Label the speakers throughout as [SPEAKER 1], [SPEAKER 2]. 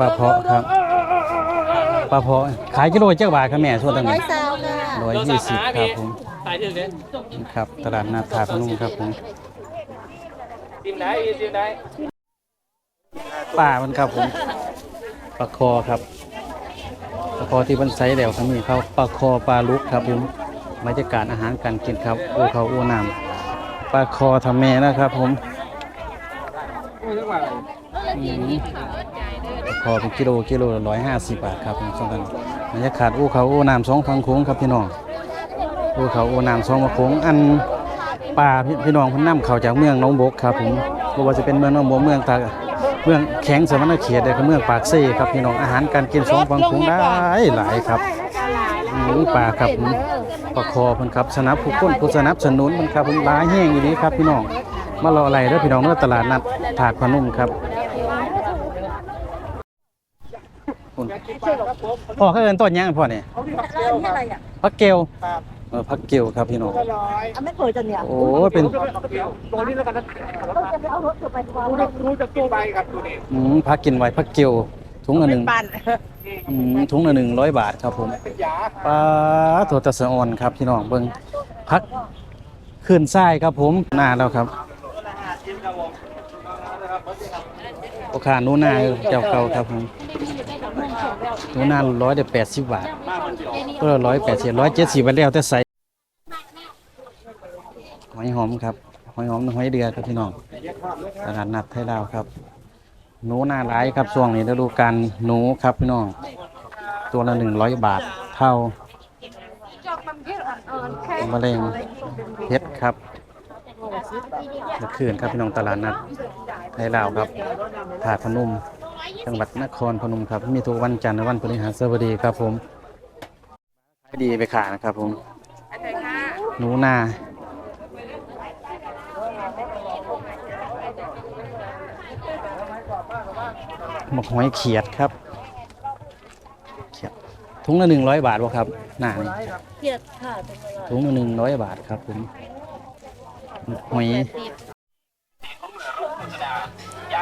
[SPEAKER 1] ปลาเพาะครับปลาเพาะขายกิโลเจ้าบาทครับแม่ส่วนต่าง
[SPEAKER 2] ร้อ
[SPEAKER 1] นี้
[SPEAKER 2] ยสาวค่ะ
[SPEAKER 1] ร้อยยี่สิบครับผม
[SPEAKER 3] ถ่ายถึงเลย
[SPEAKER 1] นี่ครับตลาดนาทาพนมครับผม
[SPEAKER 3] ทีมไหนทีมไหน
[SPEAKER 1] ป่ามันครับผมปลาคอครับปลาคอที่มันไซส์แล้วทั้งนี้เขาปลาคอปลาลุกครับผมบรรยากาศอาหารการกินครับโอ้เขาโอ้น้ำปลาคอทำแม่นะครับผม อืมปลาคอเป็นกิโลกิโลละร้อยห้าสิบบาทครับผมสำคัญบรรยากาศโอ้เขาโอ้น้ำสองฟังโค้งครับพี่น้องโอ้เขาโอ้น้ำสองฟังโค้งอันป่าพี่พน้องพิ่นนำเขาจากเมืองน้องบกครับผมบ่ว่าจะเป็นเมืองน้องบกเมืองตาเมืองแข็งสมณเขตเลยก็เมืองปากเซ่ครับพี่น้องอาหารการกินสองฝั่งคงได้หลายครับหมูป่าครับปลาคอเพิ่นครับสนับผู้คนผู้สนับสนุนเพิ่นครับเพิ่นหลายแห้งอยู่นี้ครับพี่น้องมารออะไรเด้อพี่น้องเด้อตลาดนัดถาดพนุ่มครับ คุณพ่อเขาเอิ้นต้นหยังพ่อนี่
[SPEAKER 2] แล้วอันนี้อะไรอะ
[SPEAKER 1] พักเกลเออพักเกลครับพี่น้อง
[SPEAKER 2] อะไม่เคยจะเนี่ย
[SPEAKER 1] โอ้ยเป็น
[SPEAKER 3] ตัวนี้แล้วกันนะ
[SPEAKER 2] ต้องจะไปเอารถเธอไปวาง
[SPEAKER 3] รู้จะรู้จะตัวใบครับตัวนี้
[SPEAKER 1] อืมพักกินไว้พักเกลถุงละหนึ่ง
[SPEAKER 2] ปั่น
[SPEAKER 1] อืมถุงละหนึ่งร้อยบาทครับผม
[SPEAKER 3] เป็นยา
[SPEAKER 1] ปลาตัวตะสะออนครับพี่น้องเบิ่งพักขึ้นทรายครับผมหน้าแล้วครับโอคาหนูนาเจ้าเก่าครับผม หนูนาร้อยเดียวแปดสิบบาทก็ร้อยแปดสิบร้อยเจ็ดสิบไปแล้วแต่ใส่หอยหอมครับหอยหอมหอยเดือครับพี่น้องตลาดนัดไทยลาวครับ หนูนาหลายครับช่วงนี้ฤดูกาลหนูครับพี่น้อง ตัวละหนึ่งร้อยบาทเท่ามะเร็งเพชรครับเมื่อคืนครับพี่น้องตลาดนัดไทยลาวครับถาดพนุ่ม จังหวัดนครพนมครับ มีทุกวันจันทร์และวันพฤหัสบดีครับผมขายดีไปขายนะครับผมหนูนาหมกหอยเขียดครับเขียดถุงละหนึ่งร้อยบาทวะครับหน้านี่
[SPEAKER 2] เกียดค่ะ
[SPEAKER 1] ถุงละหนึ่งร้อยบาทครับผมหอย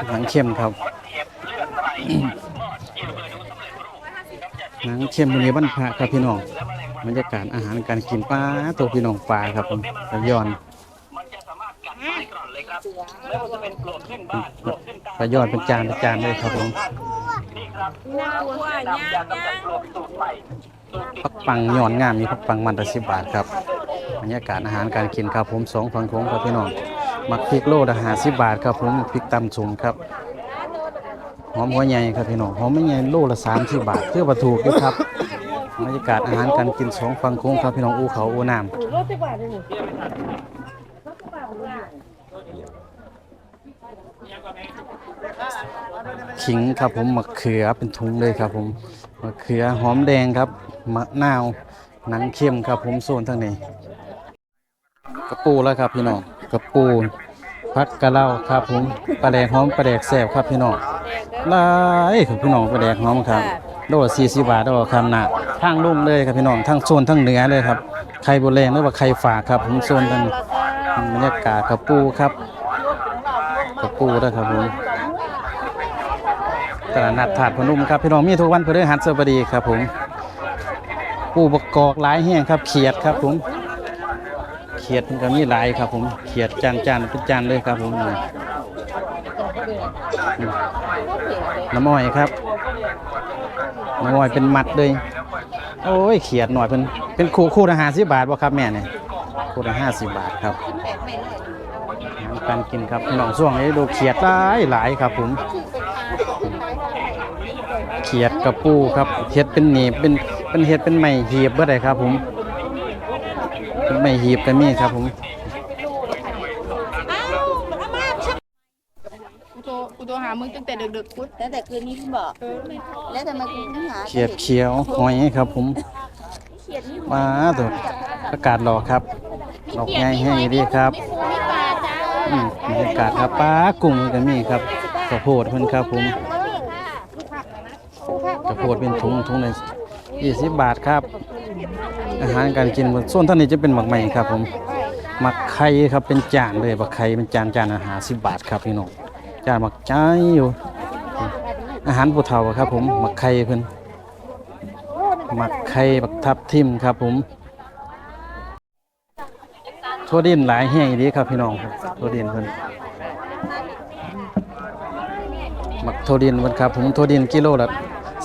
[SPEAKER 1] หนังเข้มครับ หนังเข้มวันนี้บ้านพระครับพี่น้องบรรยากาศอาหารการกินปลาตัวพี่น้องปลาครับผมระยอนปลายอนเป็นจานเป็นจานเลยครับผมพักปังยอนงามมีพักปังมันละสิบบาทครับบรรยากาศอาหารการกินครับผมสองฝั่งโค้งครับพี่น้องมักพริกโลละห้าสิบบาทครับผมพริกตำสูงครับ อมหัวใหญ่ครับพี่น้องหอมไม่ใหญ่โลละสามสิบบาทเพื่อประถูกอยู่ครับบรรยากาศอาหารการกินสองฝั่งโค้งครับพี่น้องอูเขาอูน้ำขิงครับผมมะเขือเป็นถุงเลยครับผมมะเขือหอมแดงครับมะนาวหนังเข้มครับผมโซนทางนี้กระปูแล้วครับพี่น้องกระปู พักกะเหล่าครับผมปลาแดกหอมปลาแดกแซ่บครับพี่น้องหลายครับพี่น้องปลาแดกหอมครับโลสี่สิบบาทโลคำหนาทางลุ่มเลยครับพี่น้องทั้งโซนทั้งเหนือเลยครับไข่บุแรงหรือว่าไข่ฝากครับผมโซนทางบรรยากาศกระปูครับกระปูแล้วครับผมตลาดนัดถาดพนุ่มครับพี่น้องมีทุกวันพฤหัสบดีครับผมปูบกกอกหลายแห้งครับเขียดครับผม เขียดมันก็มีหลายครับ ผมเขียดจานจานเป็นจานเลยครับ ผมน้ำอ้อยครับน้ำอ้อยเป็นมัดเลยโอ้ยเขียดหน่อยเป็นเป็นคู่คู่ละห้าสิบบาทบ่ครับแม่เนี่ยคู่ละห้าสิบบาทครับการกินครับพี่น้องช่วงนี้ดูเขียดหลายหลายครับ ผมเขียดกระปูครับเห็ดเป็นหนีบเป็นเป็นเห็ดเป็นไม้หียบเบ่ได้ครับ ผม ไม้หีบก็มีครับผม
[SPEAKER 4] กูโทรกูโทรหามึงตั้งแต่ดึกๆกู
[SPEAKER 2] แล้วแต่คืนนี้พี่บอก แล้วแต่มากินที่หา
[SPEAKER 1] เขียดเขียวหอยครับผมมาตัวอากาศรอครับดอกใหญ่แห้งดีครับอืมบรรยากาศครับปลากุ้งก็มีครับกระโพดเพิ่นครับผมกระโพดเป็นถุงถุงละยี่สิบบาทครับ อาหารการกินบนส่วนท่านนี้จะเป็นหมักใหม่ครับผมหมักไข่ครับเป็นจานเลยบักไข่เป็นจานจานอาหารสิบบาทครับพี่น้องจานหมักใจอยู่ อาหารผู้เฒ่าครับผมหมักไข่เพิ่นหมักไข่บักทับทิมครับผมทั่วดินหลายแห้งอีดีครับพี่น้องครับทั่วดินเพิ่นหมักทั่วดินเพิ่นครับผมทั่วดินกิโลละ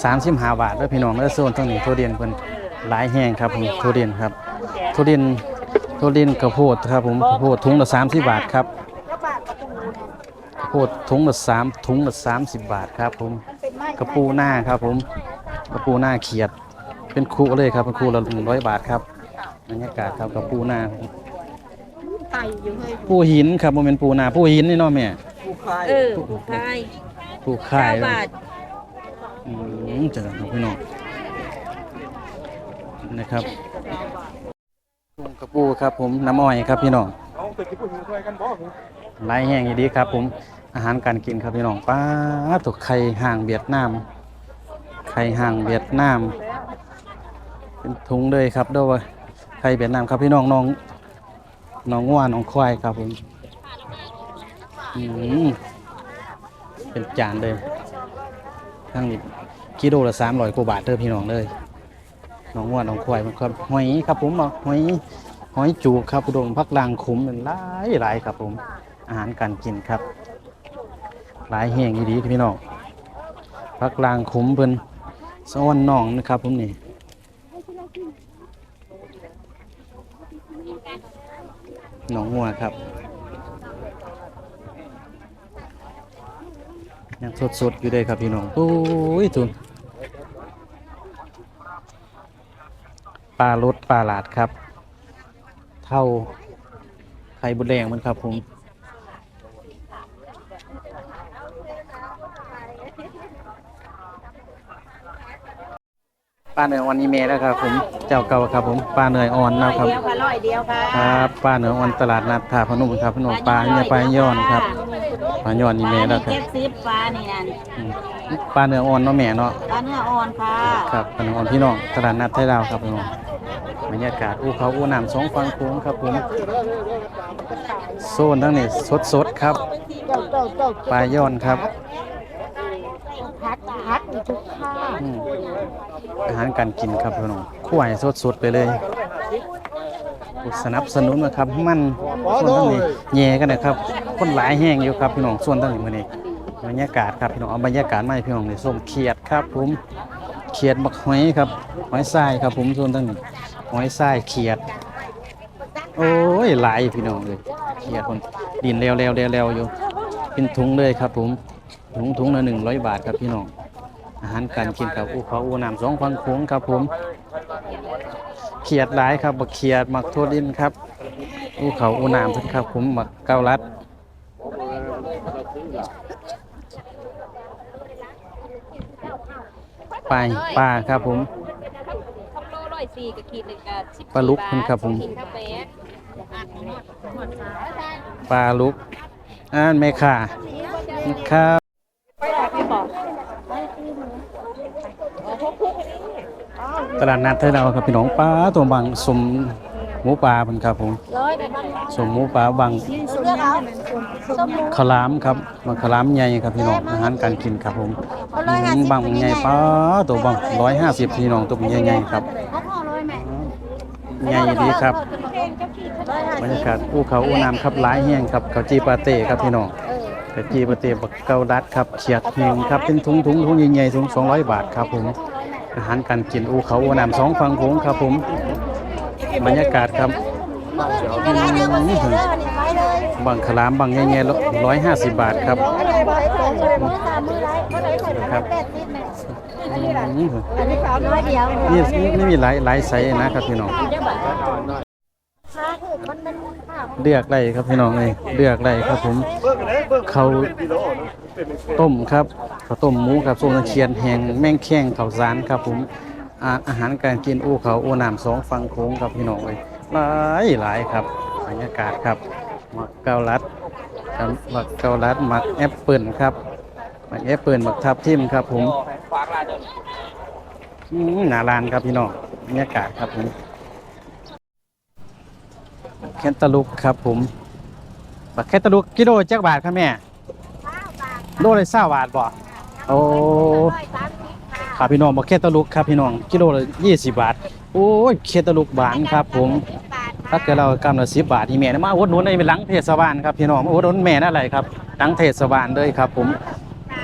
[SPEAKER 1] 35บห้าทเด้อพี่น้องเด้อโซนทั้งนี้ทั่วดินเพิ่น หลายแห้งครับผมทั่วดินครับทั่วดินทั่วดินข้าวโพดครับผมข้าวโพดถุงละ30บาทครับข้าวโพดถุงละสามถุงละสามสิบบาทครับผมกระปูหน้าครับผมกระปูหน้าเขียด เป็นคู่เลยครับเป็นคู่ละหนึ่งร้อยบาทครับบรรยากาศครับกระปูหน้า
[SPEAKER 4] ไต่อยู่เฮ้ย
[SPEAKER 1] ปูหินครับโมเมนปูหน้าปูหินนี่เนาะแม่
[SPEAKER 2] เออผู้ชาย
[SPEAKER 1] ปูข่าย
[SPEAKER 2] เก้าบาท
[SPEAKER 1] อืมเจอกันครับพี่น้อง นะครับกุ้งกระปูครับผมน้ำอ้อยครับพี่น้อง
[SPEAKER 3] เอาไปที่ผู้หญิงช่กันบอก
[SPEAKER 1] หลายแห้งดีครับผมอาหารการกินครับพี่น้องป้าตกไข่ห่างเวียดนามไข่ห่างเวียดนามเป็นถุงเลยครับด้วยไข่เวียดนามครับพี่น้องน้องน้องง่วน้องควายครับผมอืมเป็นจานเลยทั้งนี้กิโลละสามร้อยกว่าบาทเด้อพี่น้องเลย น้องง่วน้องควายมันครับหอยครับผมเอาหอยหอยจูบครับอุดมพักลางขุมเป็นหลายหลายครับผม อาหารการกินครับ หลายแห่งดีๆพี่น้องพักลางขุมเพิ่นสวรรค์น้องนะครับผมนี่หนองหัวครับยังสดๆอยู่เลยครับพี่น้องโอ้ยทุน ปลารสปลาหลาดครับ เท่าไข่บุดแดงมันครับผม ป้าเหนืออ่อนอีเมลแล้วครับผมเจ้าเก่าครับผมป้าเหนืออ่อนนะครับ
[SPEAKER 2] เดียวค่ะร้อยเดียวค่ะ
[SPEAKER 1] ครับป้าเหนืออ่อนตลาดนัดท่าพนมครับพนมปลาเนี่ยปลาย้อนครับปลาย้อนอีเมลแล้วครับ
[SPEAKER 2] เจ็ดสิบฟ้านี่นั่น
[SPEAKER 1] อืมป้าเหนืออ่อนเนาะแม่เนาะ
[SPEAKER 2] ปลาเนื้ออ่อนค่ะ
[SPEAKER 1] ครับป้าเหนืออ่อนพี่น้องตลาดนัดไทยลาวครับพี่น้องบรรยากาศอู้เขาอู้น้ำสองฝั่งโค้งครับผมโซนทั้งนี้สดๆครับ
[SPEAKER 2] เจ้าเจ้าเจ้า
[SPEAKER 1] ปลาย้อนครับ
[SPEAKER 2] พัดพัดทุกข้า
[SPEAKER 1] อืมอาหารการกินครับพี่น้องขั้วให้สดๆไปเลยสนับสนุนนะครับ มันส่วนทั้งนี้แย่กันนะครับ คนหลายแห้งอยู่ครับพี่น้องส่วนทั้งนี้มื้อนี้บรรยากาศครับพี่น้องเอาบรรยากาศมาให้พี่น้องได้ส้มเขียดครับผมเขียดบักหอยครับหอยทรายครับผมส่วนทั้งนี้หอยทรายเขียด โอ้ยหลายพี่น้องเลยเขียดคนดินเร็วๆเร็วๆอยู่เป็นถุงเลยครับผมถุงถุงละหนึ่งร้อยบาทครับพี่น้อง อาหารการกินครับอูเขาอูน้ำสองฟังโค้งครับผมเขียดหลายครับบักเขียดหมักทั่วดินครับอูเขาอูน้ำเพิ่นครับผมหมักเกาลัดปลาปลาครับผม
[SPEAKER 5] คำโลร้อยสี่กับขีดหนึ่งกับสิบ
[SPEAKER 1] ปลาลุกคุณครับผม
[SPEAKER 5] ขีดข้าวแป๊ะ
[SPEAKER 1] ปลาลุกอ่านแม่ค่ะครับ ตลาดนัดไทยเราครับพี่น้องปลาตัวบางสมหมูปลาเป็นครับผมสมหมูปลาบางขาลามครับบางขาลามใหญ่ครับพี่น้องอาหารการกินครับผมอืมบางใหญ่ปลาตัวบางร้อยห้าสิบพี่น้องตัวใหญ่ๆครับใหญ่ดีครับบรรยากาศอู้เขาอู้น้ำครับหลายแห้งครับเขาจีปาเต้ครับพี่น้อง เขาจีปาเต้บักเกาดัดครับเขียดแห้งครับเป็นถุงถุงถุงใหญ่ๆถุงสองร้อยบาทครับผมอาหารการกินอูเขาอูน้ำสองฝั่งโขงครับผมบรรยากาศครับอืมบางขลามบางแง่ๆร้อยห้าสิบบาทครับครับอืม
[SPEAKER 2] ร้อยเดียว
[SPEAKER 1] นี่นี่มีหลายหลายไซส์นะครับพี่น้อง เลือกได้ครับพี่น้องเลยเลือกได้ครับผม เขาต้มครับข้าวต้มหมูครับส้มตะเคียนแห้งแมงแข้งข้าวสารครับผมอาหารการกินอู้เขาอู้น้ำสองฝั่งโค้งครับพี่น้องเลยหลายหลายครับบรรยากาศครับหมักเกาลัดครับหมักเกาลัดหมักแอปเปิลครับหมักแอปเปิลหมักทับทิมครับผม
[SPEAKER 3] ฝาร้านเดิน
[SPEAKER 1] อืมหนาลานครับพี่น้องบรรยากาศครับผม แคนตาลูกครับผมบักแคนตาลูกกิโลจักบาทครับแม่โลเลยเศร้าบาทบ่โอ้ครับพี่น้องบอกเคตาลูกครับพี่น้องกิโลละ20บาท โอ้ยเคตาลูกบานครับ ผมถ้าเกิดเรากำละ10บาทที่แม่นะมาอุดหนุนในเป็นหลังเทศบาลครับพี่น้องมาอุดหนุนแม่นั่นอะไรครับหลังเทศบาลเลยครับ ผม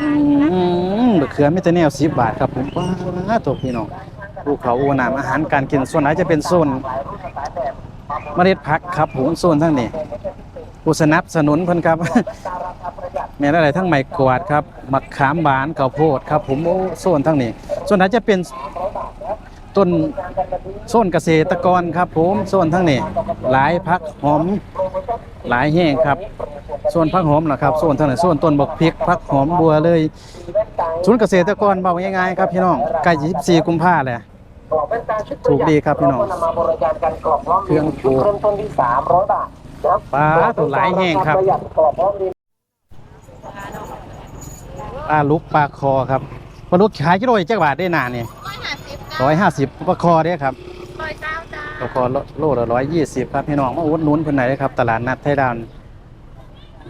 [SPEAKER 1] อืมมะเขือไม่แต่แนว10บาทครับผมว้าตัวพี่น้องภูเขาอูน้ำอาหารการกินส่วนไหนจะเป็นโซน เมล็ดผักครับผมโซนทั้งนี้ผู้สนับสนุนเพิ่นครับ แม่อะไรทั้งไม้กวาดครับมะขามหวานข้าวโพดครับ ผมโอ้โซนทั้งนี้ ส่วนไหนจะเป็นต้นโซนเกษตรกรครับ ผมโซนทั้งนี้หลายพักหอมหลายแห้งครับ ส่วนพักหอมนะครับโซนทั้งนี้โซนต้นบกพริกพักหอมบัวเลย ศูนย์เกษตรกรเบาง่ายๆครับพี่น้องใกล้24กุมภาพันธ์แล้ว ถูกดีครับพี่น้อง
[SPEAKER 6] มาบริการกันกรอบพร้อม
[SPEAKER 1] เครื่องปลูก
[SPEAKER 6] เริ่มต้นที่300บาทนะครับ
[SPEAKER 1] ปลาตัวหลายแห้งครับ
[SPEAKER 6] ประหยัดกรอบพร้อมดี
[SPEAKER 1] ปลาลุกปลาคอครับปลาลุกขายกิโลอีกจักบาทได้นานนี่ร้อยห้าสิบปลาคอเด้ครับ
[SPEAKER 4] ร้อยเก้าจ้า
[SPEAKER 1] ปลาคอโลละร้อยยี่สิบครับพี่น้องมาอุดหนุนเพิ่นไหนเด้อครับ ตลาดนัดไทยดาวน์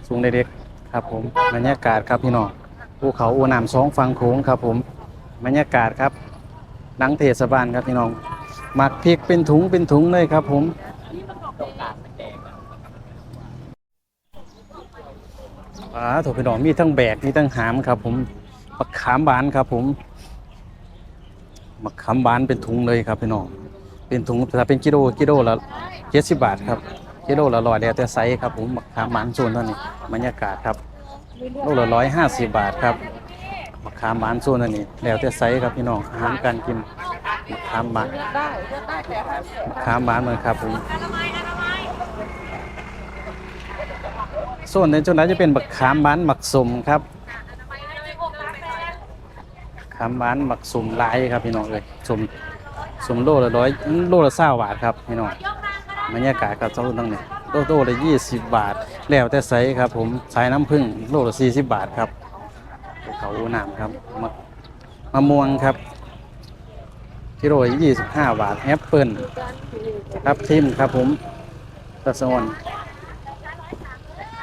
[SPEAKER 1] สูงเด็กๆครับผมบรรยากาศครับพี่น้องภูเขาอูน้ำสองฝั่งโขงครับผมบรรยากาศครับ หนังเทศบาลครับพี่น้องหมักพริกเป็นถุงเป็นถุงเลยครับ ผมอ่าถูกพี่น้องมีทั้งแบกมีทั้งหามครับ ผมปักขามบานครับ ผมมะขามบานเป็นถุงเลยครับพี่น้องเป็นถุงถ้าเป็นกิโลกิโลละเจ็ดสิบบาทครับกิโลละร้อยแล้วแต่ไซส์ครับผมมะขามหวานส่วนเท่านี้บรรยากาศครับโลละร้อยห้าสิบบาทครับ มะขามหวานส่วนเท่านี้ แล้วแต่ไซส์ครับพี่น้องอาหารการกินมะขามหวานมะขามหวานเหมือนครับผมส่วนในจุดนั้นจะเป็นมะขามหวานหมักสมครับขามหวานหมักสมลายครับพี่น้องเลยสมสมโลละร้อยโลละเศร้าบาทครับพี่น้องบรรยากาศครับเจ้าตั้งเนี่ยโลโลละยี่สิบบาท แล้วแต่ไซส์ครับผมสายน้ำผึ้งโลละสี่สิบบาทครับ เขาอูน้ำครับมะมะม่วงครับกิโลยี่สิบห้าบาทแอปเปิลครับทิมครับผมตะสอน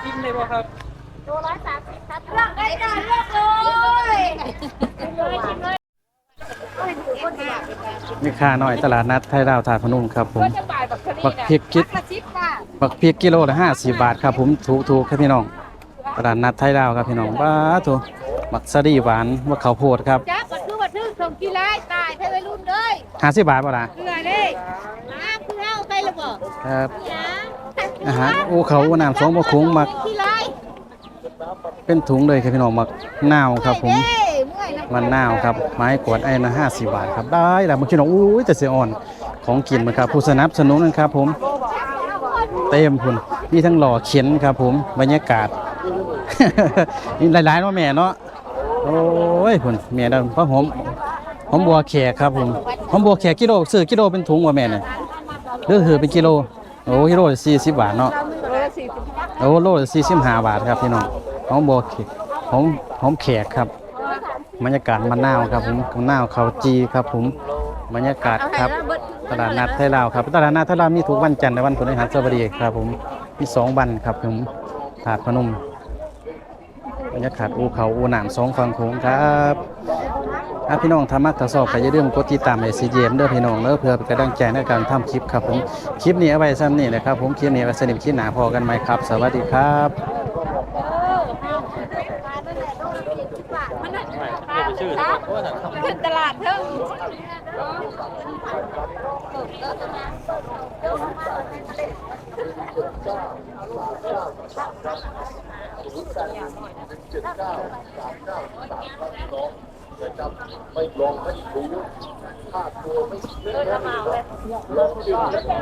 [SPEAKER 3] กินเลยบ่ครับ
[SPEAKER 4] ได้ได้เลือกเลย
[SPEAKER 1] มีค่าหน่อยตลาดนัดไทยดาวถาดพนมครับผม
[SPEAKER 5] จะบ่ายแบบคดี
[SPEAKER 1] บักพริกกิด
[SPEAKER 5] ละสิบบาท
[SPEAKER 1] บักพริกกิโลละห้าสิบบาทครับผมถูกถูกครับพี่น้องตลาดนัดไทยดาวครับพี่น้องบ้าตัว บักสะดีหวานว่าข้าวโพดครับ
[SPEAKER 4] จ้าก็คือว่าทึ่งส่งกีฬาตายให้วัยรุ่นเลย
[SPEAKER 1] ห้าสิบบาทป่ะล่ะ
[SPEAKER 4] เหนื่อยเลยน้ำคือเอาไปละบ่
[SPEAKER 1] ครับ
[SPEAKER 4] นะ
[SPEAKER 1] อาหารโอ้เขาโอ้น้ำสองมะคงมัก
[SPEAKER 4] กีฬา
[SPEAKER 1] เป็นถุงเลยครับพี่น้องมักนาวครับผม
[SPEAKER 4] เอ้ยเมื่อยน้ำ
[SPEAKER 1] มันนาวครับไม้กวาดไอ้นะห้าสิบบาทครับได้แล้วมาคิดว่าอู้ยแต่เสียอ่อนของกินมันครับผู้สนับสนุนนะครับผมเต็มพุ่นมีทั้งหล่อเขียนครับผมบรรยากาศนี่หลายๆเนาะแม่เนาะ โอ้ยพุ่นแม่ดันพระหอมหอมบัวแขกครับผมหอมบัวแขกกิโลซื้อกิโลเป็นถุงว่าแม่เนี่ยหรือถือเป็นกิโลโอ้กิโลสี่สิบบาทเนาะโอ้โลสี่สิบห้าบาทครับพี่น้องหอมบัวแขกหอมหอมแขกครับบรรยากาศมะนาวครับผมมะนาวเขาจีครับผมบรรยากาศครับตลาดนัดไทยลาวครับตลาดนัดไทยลาวมีทุกวันจันทร์และวันพฤหัสบดีครับผมมีสองวันครับผมถาดพนม บรรยากาศอูเขาอูหนามสองฝั่งโขงครับถ้าพี่น้องทำมักทดสอบก็อย่าลืมกดติดตามไอซีเจมเด้อพี่น้องเด้อเพื่อเป็นกำลังใจในการทำคลิปครับผมคลิปนี้เอาไว้ซ้ำนี่แหละครับผมคลิปนี้ไว้สนิทคลิปหนาพอกันไหมครับ สวัสดีครับ
[SPEAKER 5] ขึ้นตลาดเห
[SPEAKER 4] นึ่งเจ็ดเก้าสา
[SPEAKER 5] ม
[SPEAKER 6] ไม่ลองไม่รู้ถ้าตัวไม่